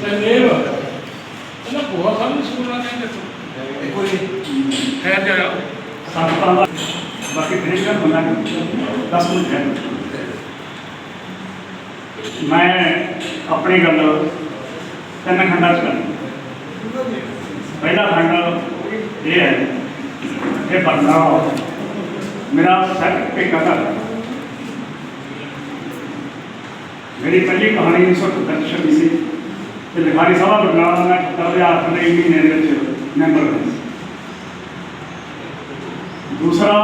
ਸੰਦੇਵ ਇਹਨਾਂ ਬਹੁਤ ਸਾਰੇ ਸਕੂਲਾਂ ਨੇ ਦੇਖੋ ਕੋਈ ਹੈ ਤੇ ਸੰਤਾਂ ਦਾ ਬਾਕੀ ਕ੍ਰਿਸ਼ਨ ਬੰਦਾ 10 ਮਿੰਟ ਹੈ ਮੈਂ ਆਪਣੀ ਗੱਲ ਤਿੰਨ ਖੰਡਾਂ ਚ ਕਰਾਂ ਪਹਿਲਾ ਖੰਡ ਇਹ ਹੈ ਇਹ ਬੰਦਾ ਮੇਰਾ ਸੱਚ ਕੇ ਕਥਾ ਮੇਰੀ ਪਹਿਲੀ ਕਹਾਣੀ 1977 ਚ ਛਪੀ ਸੀ ਤੇ ਲਿਖਾਰੀ ਸਭਾ ਬਰਨਾਲਾ ਦਾ ਮੈਂ ਖੱਤਰ ਦੇ ਆਖਰ ਦੇ ਮਹੀਨੇ ਦੇ ਵਿੱਚ ਮੈਂਬਰ ਬਣਾ ਸੀ ਦੂਸਰਾ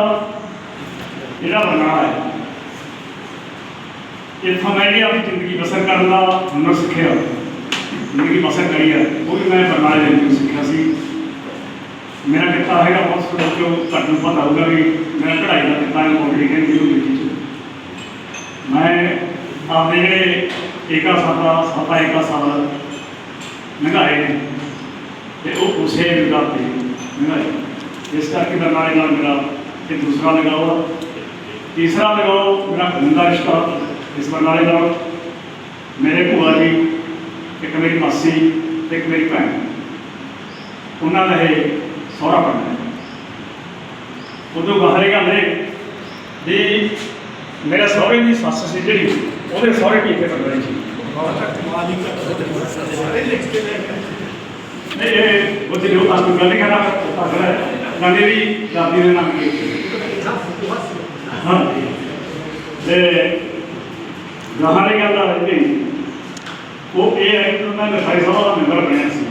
ਜਿਹੜਾ ਬਰਨਾਲਾ ਹੈ ਇੱਥੋਂ ਮੈਂ ਵੀ ਆਪਣੀ ਜ਼ਿੰਦਗੀ ਬਸਰ ਕਰਨ ਦਾ ਹੁਨਰ ਸਿੱਖਿਆ ਜ਼ਿੰਦਗੀ ਬਸਰ ਕਰੀ ਹੈ ਉਹ ਵੀ ਮੈਂ ਬਰਨਾਲੇ ਦੇ ਵਿੱਚ ਸਿੱਖਿਆ ਸੀ ਮੇਰਾ ਕਿੱਤਾ ਹੈਗਾ ਬਹੁਤ ਸਕੂਲ ਚੋਂ ਤੁਹਾਨੂੰ ਪਤਾ ਹੋਊਗਾ ਵੀ ਮੇਰਾ ਕਢਾਈ ਦਾ ਕਿੱਤਾ ਹੈ ਮੋਟਰੀ ਕਹਿੰਦੀ ਜਿਹਨੂੰ ਲਿਖੀ ਚ ਮੈਂ ਆਪਦੇ ਜਿਹੜੇ ਏਕਾ ਸਾਤਾ ਸਾਤਾ ਏਕਾ ਸਾਲ ਲੰਘਾਏ ਨੇ ਤੇ ਉਹ ਉਸੇ ਜਗ੍ਹਾ ਤੇ ਲੰਘਾਏ ਇਸ ਕਰਕੇ ਬਰਨਾਲੇ ਨਾਲ ਮੇਰਾ ਇਹ ਦੂਸਰਾ ਲਗਾਓ ਆ। ਤੀਸਰਾ ਲਗਾਓ ਮੇਰਾ ਖੂਨ ਦਾ ਰਿਸ਼ਤਾ ਇਸ ਬਰਨਾਲੇ ਨਾਲ ਮੇਰੇ ਭੂਆ ਜੀ ਇੱਕ ਮੇਰੀ ਮਾਸੀ ਤੇ ਇੱਕ ਮੇਰੀ ਭੈਣ ਉਹਨਾਂ ਦਾ ਇਹ ਸਹੁਰਾ ਪਿੰਡ ਹੈ ਉਦੋਂ ਬਾਹਰੇ ਗੱਲ ਇਹ ਵੀ ਮੇਰੇ ਸਹੁਰੇ ਦੀ ਸੱਸ ਸੀ ਜਿਹੜੀ, ਉਹਦੇ ਸਹੁਰੇ ਵੀ ਇੱਥੇ ਸੀ। ਨਹੀਂ, ਇਹ ਉਹ ਜਿਹੜੇ ਉਹ ਤੁਹਾਨੂੰ ਗੱਲ ਨਹੀਂ ਕਰਨਾ ਤੁਹਾਡਾ ਨਾਲੇ ਦਾਦੀ ਦੇ ਨਾਮ ਕੀ ਹਾਂ। ਤੇ ਗਾਹਰੀ ਗੱਲ ਆ ਉਹ ਇਹ ਹੈ ਕਿ ਉਹਨਾਂ ਨੇ ਸਾਈ ਸਭਾ ਦਾ ਮੈਂਬਰ ਬਣਿਆ ਸੀ।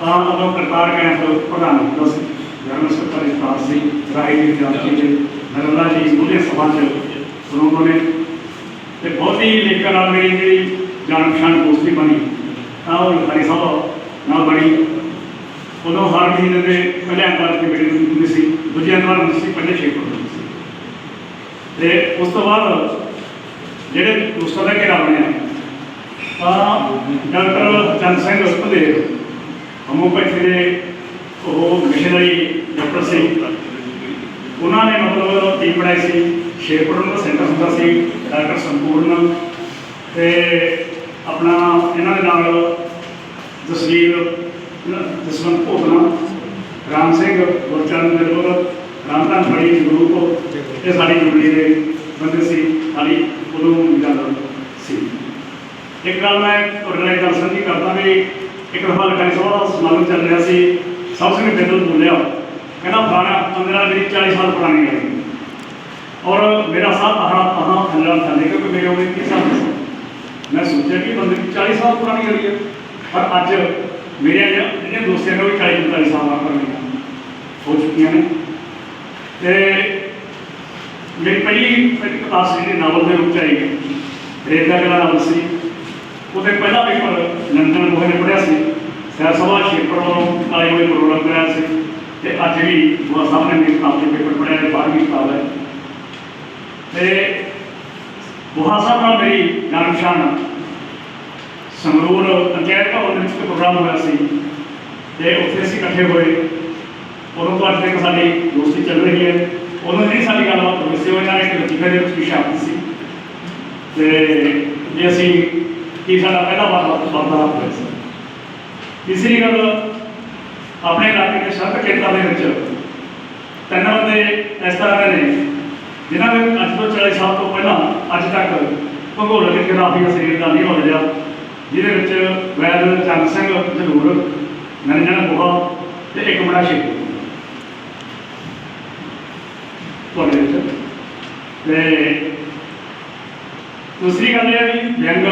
ਤਾਂ ਉਦੋਂ ਕਰਤਾਰ ਕੈਂਪ ਪ੍ਰਧਾਨ ਹੁੰਦਾ ਸੀ। ਜਨਰਲ ਸਕੱਤਰ ਇਤਾਰ ਸੀ, ਰਾਈ ਦੀ ਜਾਤੀ ਦੇ ਉਹਦੇ ਸਭਾ ਚ ਨੇ। ਤੇ ਬਹੁਤ ਹੀ ਲੇਖਕਾਂ ਨਾਲ ਮੇਰੀ ਜਿਹੜੀ ਜਾਣ ਪਛਾਣ ਦੋਸਤੀ ਬਣੀ, ਤਾਂ ਉਹ ਲਿਖਾਰੀ ਸਭਾ ਨਾਲ ਬਣੀ। ਉਦੋਂ ਹਰ ਮਹੀਨੇ ਦੇ ਪਹਿਲੇ ਐਤਵਾਰ ਦੀ ਮੀਟਿੰਗ ਹੁੰਦੀ ਸੀ, ਦੂਜੇ ਐਤਵਾਰ ਹੁੰਦੀ ਸੀ, ਪਹਿਲੇ ਛੇ ਨੂੰ ਹੁੰਦੀ ਸੀ। ਤੇ ਉਸ ਤੋਂ ਬਾਅਦ ਜਿਹੜੇ ਦੋਸਤਾਂ ਦਾ ਘੇਰਾ ਬਣਿਆ, ਤਾਂ ਡਾਕਟਰ ਚੰਦ ਸਿੰਘ ਉਸਪਦੇਵ ਹੋਮੋਪੈਥੀ ਦੇ ਉਹ ਮਿਸ਼ਨਰੀ ਡਾਕਟਰ ਸਿੰਘ ਉਹਨਾਂ ਨੇ ਮਤਲਬ ਟੀਮ ਬਣਾਈ ਸੀ। ਸ਼ੇਰਪੁਰ ਦਾ ਸੈਂਟਰ ਹੁੰਦਾ ਸੀ, ਡਾਕਟਰ ਸੰਪੂਰਨ ਤੇ ਆਪਣਾ ਇਹਨਾਂ ਦੇ ਨਾਲ ਜਸਵੀਰ, ਜਸਵੰਤ ਭੋਗਨਾ ਰਾਮ ਸਿੰਘ ਗੁਰਚਰਨ ਨਿਰਮਲ ਰਾਮਧਨ ਬੜੀ ਗਰੁੱਪ ਇਹ ਸਾਡੀ ਜੁਗਲੀ ਦੇ ਬੰਦੇ ਸੀ। ਸਾਡੀ ਉਦੋਂ ਗੱਲ ਸੀ। ਇੱਕ ਗੱਲ ਮੈਂ ਤੁਹਾਡੇ ਨਾਲ ਗੱਲ ਸਾਂਝੀ ਕਰਦਾ ਵੀ ਇੱਕ ਦਫਾ ਲਖਾਈ ਸਭਾ ਦਾ ਸਮਾਗਮ ਚੱਲ ਰਿਹਾ ਸੀ। ਸਭ ਸਿੰਘ ਬਿੰਦਲ ਬੋਲਿਆ। ਕਹਿੰਦਾ, ਫਲਾਣਾ, ਪੰਦਰਾਂ ਮੇਰੀ 40 ਸਾਲ ਪੁਰਾਣੀ ਹੈ ਔਰ ਮੇਰਾ ਸਾਹ ਪਹਾੜਾ ਪਹਾਂ ਥੱਲੇ ਥੱਲੇ, ਕਿਉਂਕਿ ਮੇਰੇ ਉਹਨੇ ਕੀ ਸਾਲ ਮੈਂ ਸੋਚਿਆ ਕਿ ਬੰਦੇ ਦੀ 40 ਸਾਲ ਪੁਰਾਣੀ ਗਈ ਹੈ ਪਰ ਅੱਜ ਮੇਰੇ ਜਿਹੜੇ ਦੋਸਤਾਂ ਨੇ ਵੀ 40 45 ਸਾਲ ਦਾ ਕਰ ਹੋ। ਚੁੱਕੀਆਂ ਨੇ। ਤੇ ਮੇਰੀ ਪਹਿਲੀ ਕਿਤਾਬ ਸੀ ਜਿਹੜੀ ਨਾਵਲ ਦੇ ਰੂਪ ਚ ਆਈ। ਰੇਤ ਦਾ ਗਲਾ ਨਾਵਲ ਸੀ। ਉਹਦੇ ਪਹਿਲਾ ਪੇਪਰ ਲੰਡਨ ਮੋਹਨ ਨੇ ਪੜ੍ਹਿਆ ਸੀ। ਸੈਰ ਸਭਾ ਸ਼ੇਪਰ ਵੱਲੋਂ ਆਏ ਹੋਏ ਪ੍ਰੋਗਰਾਮ ਕਰਾਇਆ ਸੀ ਤੇ ਅੱਜ ਵੀ ਗੁਰੂ ਸਾਹਿਬ ਨੇ ਮੇਰੀ ਕਿਤਾਬ ਪੇਪਰ ਪੜ੍ਹਿਆ ਹੈ 12ਵੀਂ ਕਿਤਾਬ ਹੈ। ਤੇ ਗੁਹਾ ਸਾਹਿਬ ਨਾਲ ਮੇਰੀ ਜਾਣ ਪਛਾਣ ਸੰਗਰੂਰ ਪੰਚਾਇਤ ਭਵਨ ਵਿੱਚ ਪ੍ਰੋਗਰਾਮ ਹੋਇਆ ਸੀ ਤੇ ਉੱਥੇ ਅਸੀਂ ਇਕੱਠੇ ਹੋਏ। ਉਦੋਂ ਤੋਂ ਅੱਜ ਤੱਕ ਸਾਡੀ ਦੋਸਤੀ ਚੱਲ ਰਹੀ ਹੈ। ਉਦੋਂ ਜਿਹੜੀ ਸਾਡੀ ਗੱਲਬਾਤ ਹੋਈ ਸੀ ਉਹਨਾਂ ਨੇ ਇੱਕ ਲਤੀਫੇ ਦੇ ਵਿੱਚ ਵੀ ਸ਼ਾਮਿਲ ਸੀ। ਤੇ ਜੇ ਅਸੀਂ ਕੀ ਸਾਡਾ ਪਹਿਲਾ ਵਾਰਤਾਲਾਪ ਹੋਇਆ ਸੀ। ਤੀਸਰੀ ਗੱਲ ਆਪਣੇ ਇਲਾਕੇ ਦੇ ਸੜਕ ਖੇਤਰਾਂ ਦੇ ਵਿੱਚ ਤਿੰਨ ਬੰਦੇ ਇਸ ਤਰ੍ਹਾਂ ਦੇ ਨੇ, ਜਿਨ੍ਹਾਂ ਨੇ ਅੱਜ ਤੋਂ 40 ਸਾਲ ਤੋਂ ਪਹਿਲਾਂ ਅੱਜ ਤੱਕ ਭੂਗੋਲਿਕ ਜਗਰਾਫੀ ਦਾ ਸਰੀਰ ਦਾ ਨਹੀਂ ਹੋ ਰਿਹਾ ਜਿਹਦੇ ਵਿੱਚ ਵੈਦ ਚੰਦ ਸਿੰਘ ਜ਼ਰੂਰ ਨਰਿੰਜਨ ਬੁਹਾ ਤੇ ਇੱਕ ਬੜਾ ਸ਼ੇਖ। ਤੁਹਾਡੇ ਵਿੱਚ। ਤੇ ਦੂਸਰੀ ਗੱਲ ਇਹ ਹੈ ਵੀ ਵਿਅੰਗ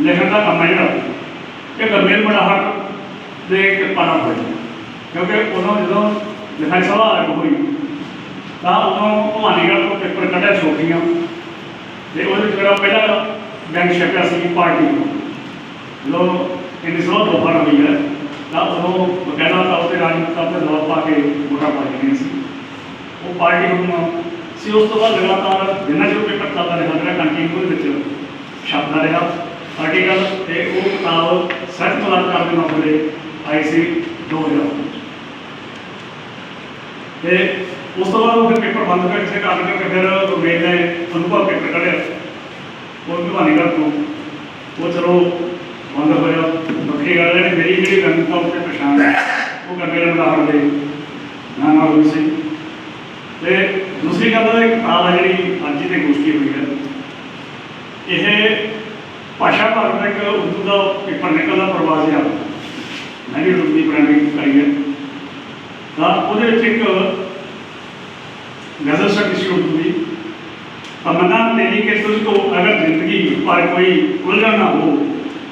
ਲਿਖਣ ਦਾ ਕੰਮ ਹੈ ਜਿਹੜਾ, ਇਹ ਗਰਮੇਲ ਬੜਾ ਦੇ ਕਿਰਪਾ ਨਾਲ ਹੋਇਆ ਕਿਉਂਕਿ ਉਦੋਂ ਜਦੋਂ ਲਿਖਾਈ ਸਭਾ ਆਰੰਭ ਹੋਈ, ਤਾਂ ਉਦੋਂ ਭਵਾਨੀਗੜ੍ਹ ਤੋਂ ਪੇਪਰ ਕੱਢਿਆ ਛੋਟੀਆਂ ਤੇ ਉਹਦੇ ਵਿੱਚ ਮੇਰਾ ਪਹਿਲਾ ਬੈਂਕ ਛਪਿਆ ਸੀ ਪਾਰਟੀ ਨੂੰ। ਜਦੋਂ ਇੰਨੀ ਸਭਾ ਤੋਂ ਬਣ ਹੋਈ ਹੈ, ਤਾਂ ਉਦੋਂ ਬਕਾਇਦਾ ਤੌਰ ਤੇ ਰਾਜਨੀਤਿਕ ਤੌਰ ਤੇ ਦਬਾਅ ਪਾ ਕੇ ਵੋਟਾਂ ਪਾਈ ਗਈਆਂ ਸੀ। ਉਹ ਪਾਰਟੀ ਨੂੰ ਸੀ, ਉਸ ਤੋਂ ਬਾਅਦ ਲਗਾਤਾਰ ਜਿੰਨਾ ਚਿਰ ਪੇਪਰ ਚੱਲਦਾ ਰਿਹਾ ਮੇਰਾ ਕੰਟੀਨਿਊ ਦੇ ਵਿੱਚ ਛਪਦਾ ਰਿਹਾ। ਆਰਟੀਕਲ ਤੇ ਉਹ ਕਿਤਾਬ ਸੱਤ ਮੁਲਾਕਾਤ ਕਰਦੇ ਮਾਮਲੇ ਆਈ ਸੀ 2000 ਤੇ ਉਸ ਤੋਂ ਬਾਅਦ ਉਹ ਫਿਰ ਪੇਪਰ ਬੰਦ ਕਰ ਕਿਸੇ ਕਾਰਨ ਕਰਕੇ ਫਿਰ ਮੇਰੇ ਅਨੁਭਵ ਪੇਪਰ ਕੱਢਿਆ। ਉਹ ਭਵਾਨੀਗੜ੍ਹ ਤੋਂ। ਉਹ ਚਲੋ ਬੰਦ ਹੋਇਆ। ਵੱਖਰੀ ਗੱਲ ਹੈ ਮੇਰੀ ਜਿਹੜੀ ਗੰਗਾ ਉੱਤੇ ਪਛਾਣ ਹੈ ਉਹ ਗੰਗੇ ਰਮਦਾਸ ਦੇ ਨਾਮ ਨਾਲ ਹੋਈ ਸੀ। ਤੇ ਦੂਸਰੀ ਗੱਲ ਇਹ ਕਿਤਾਬ ਹੈ ਜਿਹੜੀ ਅੱਜ ਦੀ ਗੋਸ਼ਟੀ ਹੋਈ ਹੈ। ਇਹ ਭਾਸ਼ਾ ਭਾਰਤ ਦਾ ਇੱਕ ਉਰਦੂ ਦਾ ਪੇਪਰ ਨਿਕਲਦਾ ਪ੍ਰਵਾਸੀ ਆ ਨਵੀਂ ਰੂਪ ਦੀ ਬ੍ਰਾਂਡਿੰਗ ਕਰਾਈ ਹੈ। ਤਾਂ ਉਹਦੇ ਵਿੱਚ ਇੱਕ ਗਜ਼ਲ ਸ਼ਕਤੀ ਸ਼ੁਰੂ ਹੁੰਦੀ ਤਮਨਾ ਤੇਰੀ ਕਿ ਤੁਝ ਕੋ ਅਗਰ ਜ਼ਿੰਦਗੀ ਪਰ ਕੋਈ ਉਲਝਣ ਨਾ ਹੋ,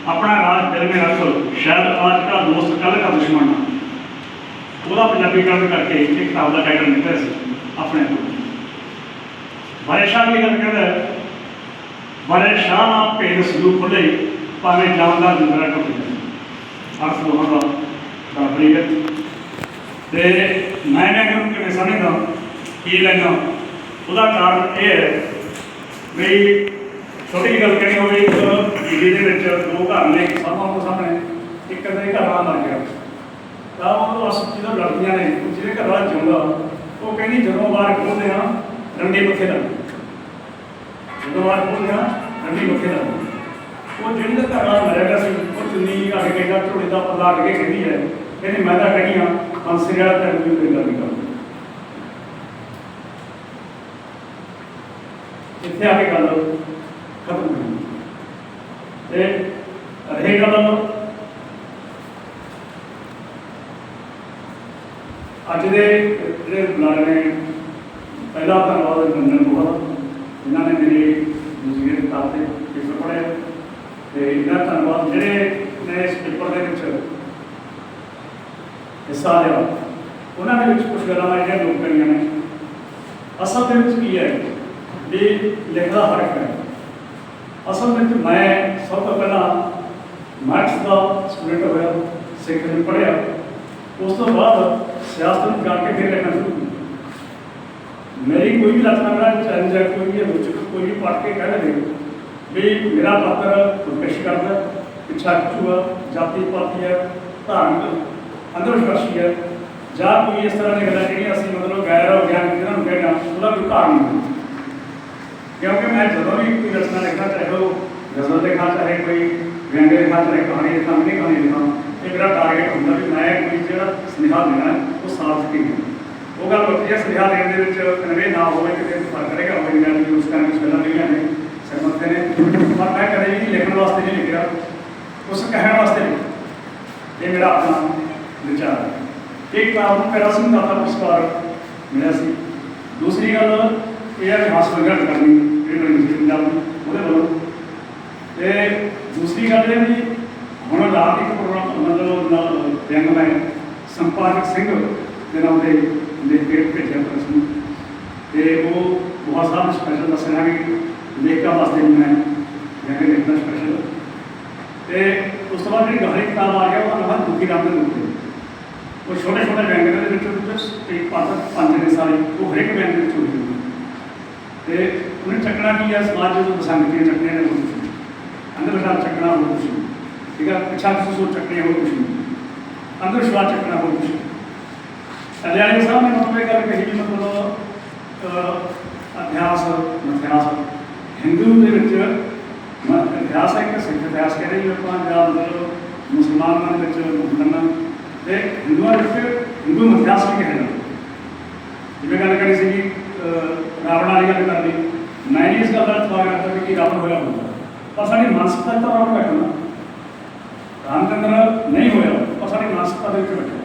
ਆਪਣਾ ਰਾਜ ਦਿਲ ਮੇ ਰੱਖ, ਸ਼ਾਇਦ ਆਜ ਦਾ ਦੋਸਤ ਕੱਲ ਦਾ ਦੁਸ਼ਮਣ ਨਾ ਉਹਦਾ ਪੰਜਾਬੀਕਰਨ ਕਰਕੇ ਇੱਕ ਕਿਤਾਬ ਦਾ ਟਾਈਟਲ ਨਿਕਲਿਆ ਸੀ, ਆਪਣੇ ਤੋਂ। ਬਾਰੇ ਸ਼ਾਹ ਦੀ ਗੱਲ ਕਰਦਾ ਬਾਰੇ ਸ਼ਾਹ ਨਾ ਭੇਦ ਸਲੂਕ ਖੁੱਲੇ ਭਾਵੇਂ ਜਾਂਦਾ ਜਿੰਦਰਾ ਟੁੱਟੇ ਜਾਏ ਅਰਥ ਦਾ ਬਰਾਬਰੀ ਹੈ। ਤੇ ਮੈਂ ਨਾ ਕਿਉਂ ਕਿਵੇਂ ਸਮਝਦਾ? ਕੀ ਲੈਣਾ ਉਹਦਾ ਕਾਰਨ ਇਹ ਹੈ ਵੀ ਛੋਟੀ ਗੱਲ ਕਹਿਣੀ ਹੋਵੇ, ਇੱਕ ਜ਼ਿਲ੍ਹੇ ਦੇ ਵਿੱਚ ਦੋ ਘਰ ਨੇ ਇੱਕ ਸਾਹਮਣੇ ਸਾਹਮਣੇ ਇੱਕ ਦੇ ਘਰ ਦਾ ਮਰ ਗਿਆ। ਤਾਂ ਉਹ ਅਸ ਜਦੋਂ ਲੜਦੀਆਂ ਨੇ, ਉਹ ਜਿਹਦੇ ਜਿਉਂਦਾ ਉਹ ਕਹਿੰਦੀ ਜਦੋਂ ਬਾਹਰ ਖੋਲਦੇ ਹਾਂ ਡੰਡੇ ਮੱਥੇ ਲੱਗ ਜਦੋਂ। ਬਾਹਰ ਖੋਲਦੇ ਹਾਂ ਡੰਡੇ ਮੱਥੇ ਲੱਗ ਉਹ ਜਿਹੜੀ ਦਾ ਘਰ ਵਾਲਾ ਗਿਆ ਸੀ, ਉਹ ਚੁੰਨੀ ਆ ਕਹਿੰਦਾ ਝੋਲੇ ਦਾ ਪੱਲਾ ਅੱਡ ਕਹਿੰਦੀ ਹੈ। ਕਹਿੰਦੀ, ਮੈਂ ਤਾਂ ਕਹਿੰਦੀ ਆ ਹੰਸੇ ਵਾਲਾ ਤੇ ਕੋਈ ਗੱਲ ਨਹੀਂ ਕਰਦਾ। ਇੱਥੇ ਆ ਕੇ ਗੱਲ ਖਤਮ ਹੋ ਗਈ। ਤੇ ਰਹੇ ਗੱਲ ਅੱਜ ਦੇ ਜਿਹੜੇ ਬੁਲਾਰੇ ਨੇ, ਪਹਿਲਾ ਧੰਨਵਾਦ ਮੰਨਣ ਬਹੁਤ ਇਹਨਾਂ ਨੇ ਮੇਰੇ ਦੂਸਰੇ ਕਿਤਾਬ ਤੇ ਪੇਪਰ ਪੜ੍ਹਿਆ ਤੇ ਇਹਨਾਂ ਧੰਨਵਾਦ ਜਿਹੜੇ ਨੇ ਇਸ ਪੇਪਰ ਦੇ ਵਿੱਚ ਹਿੱਸਾ ਲਿਆ, ਉਹਨਾਂ ਦੇ ਵਿੱਚ ਕੁਝ ਗੱਲਾਂ ਮੈਂ ਜਿਹੜੀਆਂ ਨੋਟ ਕਰੀਆਂ ਨੇ। ਅਸਲ ਦੇ ਵਿੱਚ ਕੀ ਹੈ ਵੀ ਲਿਖਦਾ ਫ਼ਰਕ ਹੈ ਅਸਲ ਵਿੱਚ ਮੈਂ ਸਭ ਤੋਂ ਪਹਿਲਾਂ ਮੈਥਸ ਦਾ ਸਟੂਡੈਂਟ ਹੋਇਆ, ਸਿੱਖ ਨੂੰ ਪੜ੍ਹਿਆ। ਉਸ ਤੋਂ ਬਾਅਦ ਸਿਆਸਤ ਨੂੰ ਜਾ ਕੇ ਫਿਰ ਲਿਖਣਾ ਸ਼ੁਰੂ ਕੀਤਾ। ਮੇਰੀ ਕੋਈ ਵੀ ਰਚਨਾ, ਮੇਰਾ ਚੈਲੰਜ ਹੈ, ਕੋਈ ਵੀ ਰੁਚਕ, ਕੋਈ ਵੀ ਪੜ੍ਹ ਕੇ ਕਹਿ ਦੇ ਵੀ ਮੇਰਾ ਪਾਤਰ ਪ੍ਰੋਫੈਸ਼ ਕਰਦਾ ਪਿੱਛਾ ਖਿੱਚੂਆ ਜਾਤੀ ਪਾਤੀ ਹੈ ਧਾਰਮਿਕ ਅੰਦਰ ਵਿਸ਼ਵਾਸੀ ਹੈ ਜਾਂ ਕੋਈ ਇਸ ਤਰ੍ਹਾਂ ਦੀ ਗੱਲਾਂ ਜਿਹੜੀਆਂ ਅਸੀਂ ਮਤਲਬ ਗੈਰ ਵਿਗਿਆਨ ਜਿਹਨਾਂ ਨੂੰ ਕਹਿੰਦੇ ਆ ਉਹਦਾ ਕੋਈ ਕਾਰਨ ਨਹੀਂ ਕਿਉਂਕਿ ਮੈਂ ਜਦੋਂ ਵੀ ਕੋਈ ਰਚਨਾ ਲਿਖਣਾ ਚਾਹੇ ਉਹ ਗਜ਼ਲ ਲਿਖਾਂ ਚਾਹੇ ਕੋਈ ਵਿਅੰਗ ਲਿਖਾਂ ਚਾਹੇ ਕਹਾਣੀ ਲਿਖਾਂ ਨਹੀਂ ਕਹਾਣੀ ਲਿਖਾਂ ਇਹ ਮੇਰਾ ਟਾਰਗੇਟ ਹੁੰਦਾ ਵੀ ਮੈਂ ਕੋਈ ਜਿਹੜਾ ਸੁਨੇਹਾ ਦੇਣਾ ਹੈ, ਉਹ ਸਾਰਥਕ ਹੀ ਹੋਵੇ। ਉਹ ਗੱਲ ਵੱਖਰੀ ਹੈ ਸੁਨੇਹਾ ਦੇਣ ਦੇ ਵਿੱਚ ਕਨਵੇ ਨਾ ਹੋਵੇ ਕਿਤੇ ਫ਼ਰਕ ਕਰੇਗਾ ਹੋਵੇ ਮੈਂ ਵੀ ਉਸ ਕਰਨ ਵਿੱਚ ਗੱਲਾਂ ਨਹੀਂ ਨੇ ਸਹਿਮਤ ਨੇ ਪਰ ਮੈਂ ਕਦੇ ਵੀ ਲਿਖਣ ਵਾਸਤੇ ਨਹੀਂ ਲਿਖਿਆ। ਉਸ ਕਹਿਣ ਵਾਸਤੇ ਲਿਖਿਆ। ਇਹ ਮੇਰਾ ਆਪਣਾ ਵਿਚਾਰ ਹੈ। ਇੱਕ ਕਿਤਾਬ ਨੂੰ ਮੇਰਾ ਸਿੰਘ ਪੁਰਸਕਾਰ ਮਿਲਿਆ ਸੀ। ਦੂਸਰੀ ਗੱਲ, ਇਹ ਹੈ ਕਿ ਹਾਸ ਵਗੈਰਾ ਕਰਨੀ, ਇਹ ਮੈਨੂੰ ਪੰਜਾਬ ਉਹਦੇ ਵੱਲੋਂ। ਤੇ ਦੂਸਰੀ ਗੱਲ ਇਹ ਵੀ, ਹੁਣ ਰਾਤ ਇੱਕ ਪ੍ਰੋਗਰਾਮ ਮਤਲਬ ਵਿਅੰਗ ਮੈਂ ਸੰਪਾਦਕ ਸਿੰਘ ਦੇ ਨਾਮ ਦੇ ਲਿਖ ਭੇਜਿਆ ਪ੍ਰੈਸ ਤੇ ਉਹ ਬਹੁਤ ਸਾਰਾ ਸਪੈਸ਼ਲ ਦੱਸਣਾ ਕਿ ਲੇਖਕਾਂ ਵਾਸਤੇ ਮੈਂ ਵਿਅੰਗ ਲਿਖਣਾ ਸਪੈਸ਼ਲ ਤੇ ਉਸ ਤੋਂ ਬਾਅਦ ਜਿਹੜੀ ਗਾਹਰੀ ਕਿਤਾਬ ਆ ਗਿਆ ਉਹਦਾ ਨਾਮ ਦੁਖੀ ਰਾਮ ਦੇ ਰੂਪ ਉਹ ਛੋਟੇ ਛੋਟੇ ਵਿਅੰਗ ਦੇ ਵਿੱਚ ਵਿੱਚ ਇੱਕ ਪਾਤਰ ਪੰਜ ਨੇ ਸਾਰੇ ਉਹ ਹਰੇਕ ਵਿਅੰਗ ਦੇ ਵਿੱਚ ਹੋਈ ਹੋਈ ਤੇ ਉਹਨੇ ਚੱਕਣਾ ਕੀ ਹੈ ਸਮਾਜ ਜਦੋਂ ਪਸੰਦ ਕੀਤੇ ਚੱਕਣੇ ਨੇ ਬਹੁਤ ਕੁਛ ਅੰਦਰ ਵਿਸ਼ਵਾਸ ਚੱਕਣਾ ਹੋਰ ਕੁਛ ਨਹੀਂ ਠੀਕ ਹੈ ਪਿਛਾ ਕੁਛ ਸੋਚ ਚੱਕਣੇ ਹੋਰ ਕੁਛ ਨਹੀਂ ਅੰਦਰ ਵਿਸ਼ਵਾਸ ਚੱਕਣਾ ਹੋਰ ਕੁਛ ਨਹੀਂ ਅਲਿਆਣੀ ਸਾਹਿਬ ਨੇ ਮਤਲਬ ਇਹ ਗੱਲ ਕਹੀ ਵੀ ਮਤਲਬ ਅਹ, ਅਧਿਆਸ ਮਿਥਿਆਸ ਹਿੰਦੂ ਦੇ ਵਿੱਚ ਮ- ਇਤਿਹਾਸ ਹੈ ਕਿ ਸਿੱਖ ਇਤਿਹਾਸ ਕਹਿੰਦੇ ਜੀ ਆਪਾਂ, ਜਾਂ ਮਤਲਬ ਮੁਸਲਮਾਨਾਂ ਦੇ ਵਿੱਚ ਮੁਸਲਮਾਨਾਂ ਤੇ ਹਿੰਦੂਆਂ ਦੇ ਵਿੱਚ ਹਿੰਦੂ ਇਤਿਹਾਸ ਵੀ ਕਹਿੰਦੇ ਜਿਵੇਂ ਗੱਲ ਕਰੀ ਸੀ ਰਾਵਣ ਵਾਲੀ ਗੱਲ ਕਰਨੀ। ਮੈਂ ਨਹੀਂ ਇਸ ਗੱਲ ਦਾ ਇਤਫਾਕ ਕਰਦਾ ਕਿ ਰਾਵਣ ਹੋਇਆ ਹੁੰਦਾ। ਪਰ ਸਾਡੀ ਮਾਨਸਿਕਤਾ ਤਾਂ ਰਾਵਣ ਬੈਠਣਾ ਰਾਮਚੰਦਰ ਨਹੀਂ ਹੋਇਆ, ਪਰ ਸਾਡੀ ਮਾਨਸਿਕਤਾ ਦੇ ਵਿੱਚ ਬੈਠਾ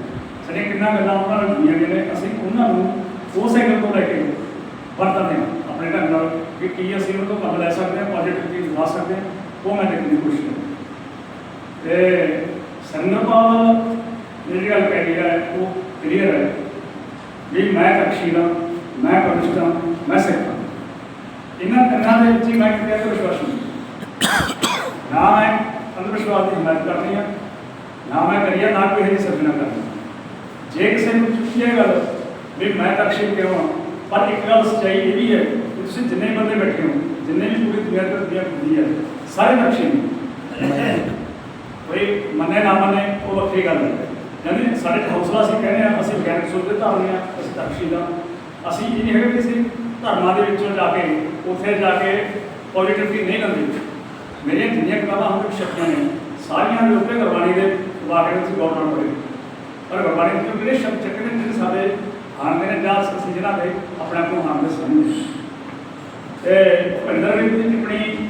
ਸਾਡੀਆਂ ਕਿੰਨਾ ਗੱਲਾਂ ਉਹਨਾਂ ਨਾਲ ਜੁੜੀਆਂ ਗਈਆਂ ਨੇ, ਅਸੀਂ ਉਹਨਾਂ ਨੂੰ ਉਸ ਐਂਗਲ ਤੋਂ ਲੈ ਕੇ ਵਰਤਦੇ ਹਾਂ। ਆਪਣੇ ਢੰਗ ਨਾਲ ਕਿ ਕੀ ਅਸੀਂ ਉਹਨਾਂ ਤੋਂ ਕੰਮ ਲੈ ਸਕਦੇ ਹਾਂ ਪੋਜ਼ਿਟਿਵ ਚੀਜ਼ ਲਾ ਸਕਦੇ ਹਾਂ। ਉਹ ਮੈਂ ਦੇਖਣ ਦੀ ਕੋਸ਼ਿਸ਼ ਕਰਦਾ ਤੇ ਸੰਗਰਪਾਲ ਜਿਹੜੀ ਗੱਲ ਕਹੀ ਹੈ ਉਹ ਕਲੀਅਰ ਹੈ ਵੀ ਮੈਂ ਤਕਸ਼ੀਲ ਮੈਂ ਪਰਿਸ਼ਟ ਮੈਂ ਸਿੱਖ ਇਹਨਾਂ ਤਿੰਨਾਂ ਦੇ ਵਿੱਚ ਮੈਂ ਕਿਤੇ ਤੇ ਵਿਸ਼ਵਾਸ ਨਹੀਂ ਨਾ ਮੈਂ ਅੰਧ ਵਿਸ਼ਵਾਸ ਦੀ ਹਿਮਾਇਤ ਕਰਨੀ ਹੈ ਨਾ ਮੈਂ ਕਰੀਏ ਨਾ ਕੋਈ ਇਹਦੀ ਸਿਰਜਣਾ ਕਰਨੀ ਜੇ ਕਿਸੇ ਨੂੰ ਚੁੱਕੀ ਗੱਲ ਵੀ ਮੈਂ ਤਕਸ਼ੀਲ ਕਿਉਂ ਹਾਂ ਪਰ ਇੱਕ ਗੱਲ ਸੱਚਾਈ ਇਹ ਵੀ ਹੈ ਕਿ ਤੁਸੀਂ ਜਿੰਨੇ ਬੰਦੇ ਬੈਠੇ ਹੋ ਜਿੰਨੇ ਵੀ ਪੂਰੀ ਦੁਨੀਆ ਤੇ ਦੁਨੀਆ ਹੁੰਦੀ ਹੈ ਸਾਰੇ ਤਕਸ਼ੀਲ ਨੇ। ਕੋਈ ਮੰਨੇ ਨਾ ਮੰਨੇ, ਉਹ ਵੱਖਰੀ ਗੱਲ ਹੈ। ਕਹਿੰਦੇ ਸਾਡੇ ਚ ਹੌਸਲਾ ਅਸੀਂ ਕਹਿੰਦੇ ਆ ਅਸੀਂ ਵਿਗਿਆਨਕ ਸੋਚ ਦੇ ਧਾਰਨੀ ਆ ਅਸੀਂ ਤਕਸ਼ੀਲ ਦਾ। ਅਸੀਂ ਇਹ ਨਹੀਂ ਹੈਗਾ ਕਿ ਅਸੀਂ ਧਰਮਾਂ ਦੇ ਵਿੱਚੋਂ ਜਾ ਕੇ, ਉੱਥੇ ਜਾ ਕੇ ਪੋਜ਼ਿਟਿਵਿਟੀ ਨਹੀਂ ਲੈਂਦੇ ਮੇਰੀਆਂ ਜਿੰਨੀਆਂ ਕਿਤਾਬਾਂ ਹੁਣ ਤੱਕ ਨੇ, ਸਾਰੀਆਂ ਦੇ ਉੱਤੇ ਗੁਰਬਾਣੀ ਦੇ ਵਾਕਿਆ ਵਿੱਚ ਗੌਰ ਨਾਲ ਪੜ੍ਹੇ। ਪਰ ਗੁਰਬਾਣੀ ਦੇ ਜਿਹੜੇ ਸ਼ਬਦ ਚੱਕੇ ਨੇ, ਜਿਹੜੇ ਸਾਡੇ ਹਾਰਦੇ ਨੇ ਜਾਂ ਅਸੀਂ ਜਿਹਨਾਂ ਦੇ ਆਪਣੇ ਆਪ ਨੂੰ ਹਾਰਦੇ ਸਮਝਦੇ ਤੇ ਭਿੰਦਰ ਵੀ ਟਿੱਪਣੀ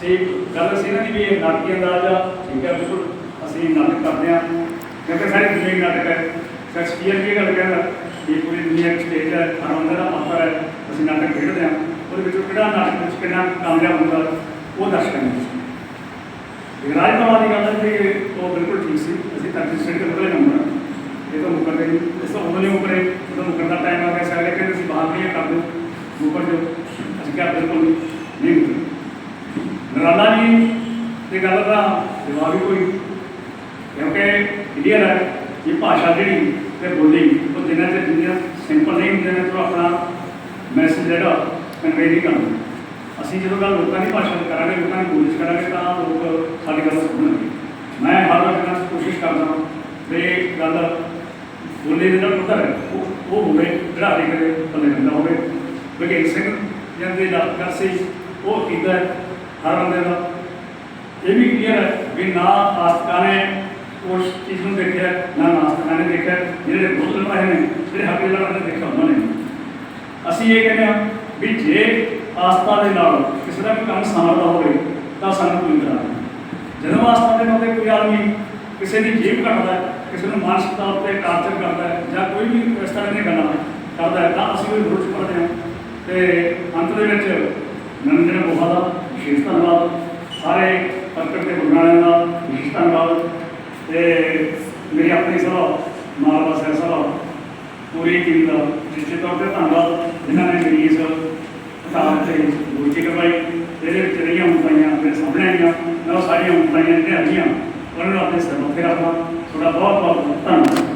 ਸੀ ਗੱਲ ਸੀ ਨਾ ਵੀ ਇਹ ਨਾਟਕੀ ਅੰਦਾਜ਼ ਆ, ਠੀਕ ਹੈ ਬਿਲਕੁਲ ਅਸੀਂ ਨਾਟਕ ਕਰਦੇ ਹਾਂ। ਕਿਉਂਕਿ ਸਾਰੀ ਦੁਨੀਆ ਹੀ ਨਾਟਕ ਹੈ। ਸ਼ੇਕਸਪੀਅਰ ਵੀ ਇਹ ਗੱਲ ਕਹਿੰਦਾ ਕਿ ਪੂਰੀ ਦੁਨੀਆ ਇੱਕ ਸਟੇਜ ਹੈ ਆਨੰਦ ਦਾ ਪਾਤਰ ਹੈ, ਅਸੀਂ ਨਾਟਕ ਖੇਡਦੇ ਹਾਂ। ਉਹਦੇ ਵਿੱਚੋਂ ਕਿਹੜਾ ਨਾਟਕ ਵਿੱਚ ਕਿੰਨਾ ਕਾਮਯਾਬ ਹੁੰਦਾ, ਉਹ ਦਰਸ਼ਕਾਂ ਨੂੰ ਇਹ ਰਾਜਪਾਲ ਦੀ ਗੱਲ ਹੈ ਕਿ ਉਹ ਬਿਲਕੁਲ ਠੀਕ ਸੀ। ਅਸੀਂ ਤਰਜੀਹ ਸਟੇਟ ਤੇ ਬਦਲੇ ਨੰਬਰ ਇਹ ਤਾਂ ਮੁਕਰ ਗਈ ਇਸ ਤੋਂ ਉਦੋਂ ਮੁਕਰੇ। ਜਦੋਂ ਮੁਕਰ ਦਾ ਟਾਈਮ ਆ ਗਿਆ, ਸਾਰੇ ਕਹਿੰਦੇ ਅਸੀਂ ਬਾਹਰ ਨਹੀਂ ਕਰਦੇ ਦਿਓ। ਮੁਕਰ ਜੋ ਅਸੀਂ ਕਿਹਾ, ਬਿਲਕੁਲ ਨਹੀਂ ਮੁਕਰੇ ਨਰਾਲਾ ਜੀ ਦੀ ਗੱਲ ਦਾ ਜਵਾਬ ਕੋਈ। ਕਿਉਂਕਿ ਕਲੀਅਰ ਹੈ, ਇਹ ਭਾਸ਼ਾ ਜਿਹੜੀ ਤੇ ਬੋਲੀ, ਉਹ ਦਿਨਾਂ ਤੇ ਜਿੰਨਾ ਸਿੰਪਲ ਨਹੀਂ ਹੁੰਦੇ ਨੇ ਤਾਂ ਆਪਣਾ ਮੈਸੇਜ ਜਿਹੜਾ ਕਨਵੇ ਨਹੀਂ ਕਰਦੇ। ਅਸੀਂ ਜਦੋਂ ਗੱਲ ਲੋਕਾਂ ਦੀ ਭਾਸ਼ਾ ਚ ਕਰਾਂਗੇ, ਲੋਕਾਂ ਦੀ ਬੋਲੀ ਕਰਾਂਗੇ, ਤਾਂ ਲੋਕ ਸਾਡੀ ਗੱਲ ਸੁਣਨਗੇ। ਮੈਂ ਹਰ ਵਕਤ ਨਾਲ ਕੋਸ਼ਿਸ਼ ਕਰਦਾ ਵੀ ਗੱਲ ਬੋਲੀ ਦੇ ਨਾਲ ਉੱਤਰ ਹੈ, ਉਹ ਉਹ ਹੋਵੇ ਜਿਹੜਾ ਦੇ ਕਰੇ ਪੱਲੇ ਬੰਦਾ ਹੋਵੇ। ਬਗੇਲ ਸਿੰਘ ਜਾਂਦੇ ਦਾ ਕਰ ਉਹ ਕੀਤਾ ਹਰ ਬੰਦੇ ਦਾ ਇਹ ਵੀ ਕਲੀਅਰ ਹੈ ਵੀ ਨਾ ਆਸਤਕਾਂ ਨੇ ਉਸ ਚੀਜ਼ ਨੂੰ ਦੇਖਿਆ, ਨਾ ਨਾਸਤਕਾਂ ਨੇ ਦੇਖਿਆ, ਜਿਹੜੇ ਬੁੱਧ ਲਵਾਏ ਨੇ, ਜਿਹੜੇ ਹੱਕੇ ਨਾਲ ਨੇ ਦੇਖਿਆ, ਉਹਨਾਂ ਨੇ ਅਸੀਂ ਇਹ ਕਹਿੰਦੇ ਹਾਂ ਵੀ ਜੇ ਆਸਥਾ ਦੇ ਨਾਲ ਕਿਸੇ ਦਾ ਕੋਈ ਕੰਮ ਸਾਂਭਦਾ ਹੋਵੇ, ਤਾਂ ਸਾਨੂੰ ਕੋਈ ਇਤਰਾਜ਼ ਨਹੀਂ। ਜਦੋਂ ਆਸਥਾ ਦੇ ਨਾਲ ਕੋਈ ਆਦਮੀ ਕਿਸੇ ਦੀ ਜੀਬ ਕੱਟਦਾ ਕਿਸੇ ਨੂੰ ਮਾਨਸਿਕ ਤੌਰ ਤੇ ਟਾਰਚਰ ਕਰਦਾ ਹੈ, ਜਾਂ ਕੋਈ ਵੀ ਇਸ ਤਰ੍ਹਾਂ ਦੀਆਂ ਗੱਲਾਂ ਕਰਦਾ ਹੈ, ਤਾਂ ਅਸੀਂ ਉਹ ਵਿਰੋਧ ਕਰਦੇ ਹਾਂ। ਤੇ ਅੰਤ ਦੇ ਵਿੱਚ ਨੰਦਨ ਬੋਹਾ ਦਾ ਵਿਸ਼ੇਸ਼ ਧੰਨਵਾਦ। ਸਾਰੇ ਪੱਤਰ ਤੇ ਬੁਲਾਣਿਆਂ ਦਾ ਵਿਸ਼ੇਸ਼ ਧੰਨਵਾਦ। ਤੇ ਮੇਰੀ ਆਪਣੀ ਸਭਾ ਮਾਲਵਾ ਸਹਿ ਸਭਾ, ਪੂਰੀ ਟੀਮ ਦਾ ਨਿਸ਼ਚਿਤ ਤੌਰ ਤੇ ਧੰਨਵਾਦ। ਜਿਨ੍ਹਾਂ ਨੇ ਮੇਰੀ ਇਸ ਕਿਤਾਬ ਤੇ ਰੁਚੀ ਕਰਵਾਈ, ਇਹਦੇ ਵਿੱਚ ਰਹੀਆਂ ਹੁੰਦੀਆਂ ਮੇਰੇ ਸਾਹਮਣੇ ਆਈਆਂ। ਮੈਂ ਉਹ ਸਾਰੀਆਂ ਹੁੰਦੀਆਂ ਜਿਹੜੀਆਂ ਆਈਆਂ ਉਹਨਾਂ ਨੂੰ ਆਪਣੇ ਸਿਰ ਉੱਤੇ ਰੱਖਾਂ ਤੁਹਾਡਾ ਬਹੁਤ ਬਹੁਤ ਧੰਨਵਾਦ।